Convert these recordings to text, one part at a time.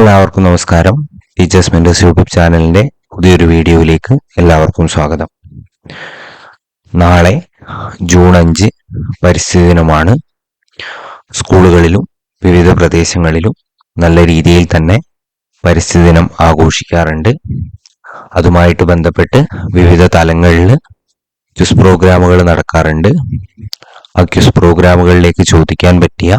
എല്ലാവർക്കും നമസ്കാരം. Teachers mentors YouTube ചാനലിന്റെ പുതിയൊരു വീഡിയോയിലേക്ക് എല്ലാവർക്കും സ്വാഗതം. നാളെ ജൂൺ അഞ്ച് പരിസ്ഥിതി ദിനമാണ്. സ്കൂളുകളിലും വിവിധ പ്രദേശങ്ങളിലും നല്ല രീതിയിൽ തന്നെ പരിസ്ഥിതി ദിനം ആഘോഷിക്കാറുണ്ട്. അതുമായിട്ട് ബന്ധപ്പെട്ട് വിവിധ തലങ്ങളിൽ ക്യുസ് പ്രോഗ്രാമുകൾ നടക്കാറുണ്ട്. ആ ക്യുസ് പ്രോഗ്രാമുകളിലേക്ക് ചോദിക്കാൻ പറ്റിയ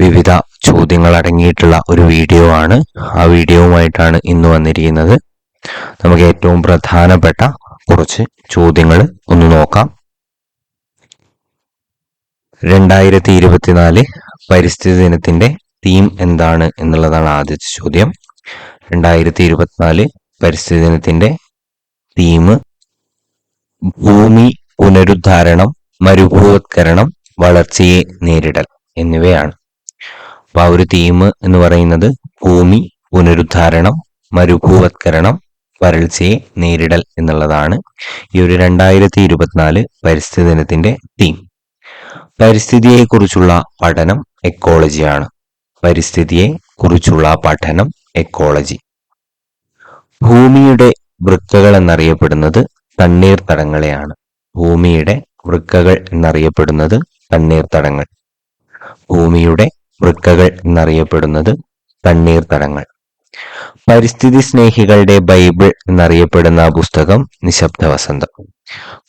വിവിധ ചോദ്യങ്ങൾ അടങ്ങിയിട്ടുള്ള ഒരു വീഡിയോ ആണ്. ആ വീഡിയോവുമായിട്ടാണ് ഇന്ന് വന്നിരിക്കുന്നത്. നമുക്ക് ഏറ്റവും പ്രധാനപ്പെട്ട കുറച്ച് ചോദ്യങ്ങൾ ഒന്ന് നോക്കാം. രണ്ടായിരത്തി ഇരുപത്തിനാല് പരിസ്ഥിതി ദിനത്തിന്റെ തീം എന്താണ് എന്നുള്ളതാണ് ആദ്യത്തെ ചോദ്യം. രണ്ടായിരത്തി ഇരുപത്തിനാല് പരിസ്ഥിതി ദിനത്തിന്റെ തീം ഭൂമി പുനരുദ്ധാരണം മരുഭൂവത്കരണം വളർച്ചയെ നേരിടൽ എന്നിവയാണ്. അപ്പൊ ആ ഒരു തീം എന്ന് പറയുന്നത് ഭൂമി പുനരുദ്ധാരണം മരുഭൂവത്കരണം വരൾച്ചയെ നേരിടൽ എന്നുള്ളതാണ്. ഈ ഒരു രണ്ടായിരത്തി ഇരുപത്തിനാല് പരിസ്ഥിതി ദിനത്തിന്റെ തീം പരിസ്ഥിതിയെ കുറിച്ചുള്ള പഠനം എക്കോളജിയാണ് പരിസ്ഥിതിയെ കുറിച്ചുള്ള പഠനം എക്കോളജി ഭൂമിയുടെ വൃക്കകൾ എന്നറിയപ്പെടുന്നത് തണ്ണീർത്തടങ്ങളെയാണ് ഭൂമിയുടെ വൃക്കകൾ എന്നറിയപ്പെടുന്നത് തണ്ണീർത്തടങ്ങൾ ഭൂമിയുടെ വൃക്കകൾ എന്നറിയപ്പെടുന്നത് തണ്ണീർത്തടങ്ങൾ പരിസ്ഥിതി സ്നേഹികളുടെ ബൈബിൾ എന്നറിയപ്പെടുന്ന പുസ്തകം നിശബ്ദ വസന്തം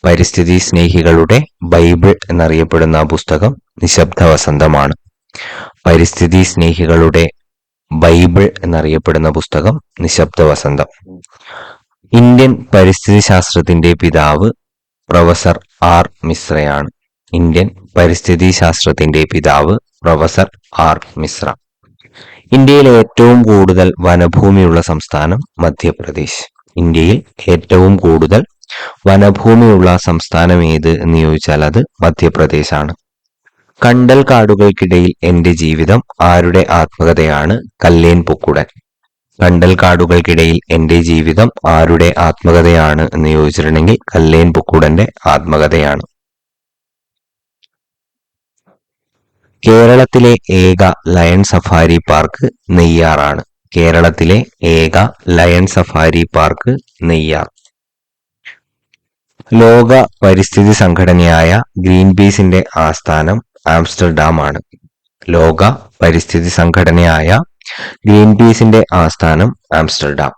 പരിസ്ഥിതി സ്നേഹികളുടെ ബൈബിൾ എന്നറിയപ്പെടുന്ന പുസ്തകം നിശബ്ദ വസന്തമാണ് പരിസ്ഥിതി സ്നേഹികളുടെ ബൈബിൾ എന്നറിയപ്പെടുന്ന പുസ്തകം നിശബ്ദ വസന്തം ഇന്ത്യൻ പരിസ്ഥിതി ശാസ്ത്രത്തിന്റെ പിതാവ് പ്രൊഫസർ ആർ മിശ്രയാണ്. ഇന്ത്യൻ പരിസ്ഥിതി ശാസ്ത്രത്തിന്റെ പിതാവ് പ്രൊഫസർ ആർ മിശ്ര. ഇന്ത്യയിലെ ഏറ്റവും കൂടുതൽ വനഭൂമിയുള്ള സംസ്ഥാനം മധ്യപ്രദേശ്. ഇന്ത്യയിൽ ഏറ്റവും കൂടുതൽ വനഭൂമിയുള്ള സംസ്ഥാനം ഏത് എന്ന് ചോദിച്ചാൽ അത് മധ്യപ്രദേശാണ്. കണ്ടൽ കാടുകൾക്കിടയിൽ എന്റെ ജീവിതം ആരുടെ ആത്മകഥയാണ്? കല്ലേൻ പൊക്കുടൻ. കണ്ടൽ കാടുകൾക്കിടയിൽ എന്റെ ജീവിതം ആരുടെ ആത്മകഥയാണ് എന്ന് ചോദിച്ചിട്ടുണ്ടെങ്കിൽ കല്ലേൻ പൊക്കുടന്റെ ആത്മകഥയാണ്. കേരളത്തിലെ ഏക ലയൺ സഫാരി പാർക്ക് നെയ്യാറാണ്. കേരളത്തിലെ ഏക ലയൺ സഫാരി പാർക്ക് നെയ്യാർ. ലോക പരിസ്ഥിതി സംഘടനയായ ഗ്രീൻ പീസിന്റെ ആസ്ഥാനം ആംസ്റ്റർഡാം ആണ് ലോക പരിസ്ഥിതി സംഘടനയായ ഗ്രീൻ പീസിന്റെ ആസ്ഥാനം ആംസ്റ്റർഡാം.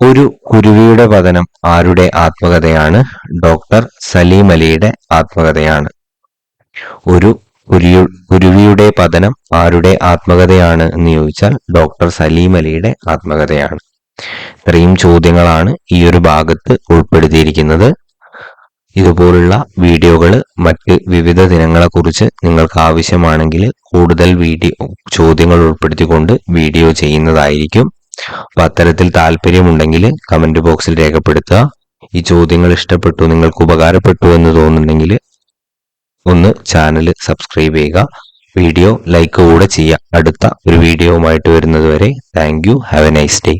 ഒരു കുരുവിയുടെ പതനം ആരുടെ ആത്മകഥയാണ്? ഡോക്ടർ സലീം അലിയുടെ ആത്മകഥയാണ്. ഒരു കുരുവിയുടെ പതനം ആരുടെ ആത്മകഥയാണ് എന്ന് ചോദിച്ചാൽ ഡോക്ടർ സലീം അലിയുടെ ആത്മകഥയാണ്. ഇത്രയും ചോദ്യങ്ങളാണ് ഈ ഒരു ഭാഗത്ത് ഉൾപ്പെടുത്തിയിരിക്കുന്നത്. ഇതുപോലുള്ള വീഡിയോകൾ മറ്റ് വിവിധ ദിനങ്ങളെക്കുറിച്ച് നിങ്ങൾക്ക് ആവശ്യമാണെങ്കിൽ കൂടുതൽ വീഡിയോ ചോദ്യങ്ങൾ ഉൾപ്പെടുത്തിക്കൊണ്ട് വീഡിയോ ചെയ്യുന്നതായിരിക്കും. അപ്പം അത്തരത്തിൽ താല്പര്യമുണ്ടെങ്കിൽ കമന്റ് ബോക്സിൽ രേഖപ്പെടുത്തുക. ഈ ചോദ്യങ്ങൾ ഇഷ്ടപ്പെട്ടു നിങ്ങൾക്ക് ഉപകാരപ്പെട്ടു എന്ന് തോന്നുന്നുണ്ടെങ്കിൽ ഒന്ന് ചാനൽ സബ്സ്ക്രൈബ് ചെയ്യുക. വീഡിയോ ലൈക്ക് കൂടെ ചെയ്യുക. അടുത്ത ഒരു വീഡിയോവുമായിട്ട് വരുന്നത് വരെ. Thank you have a nice day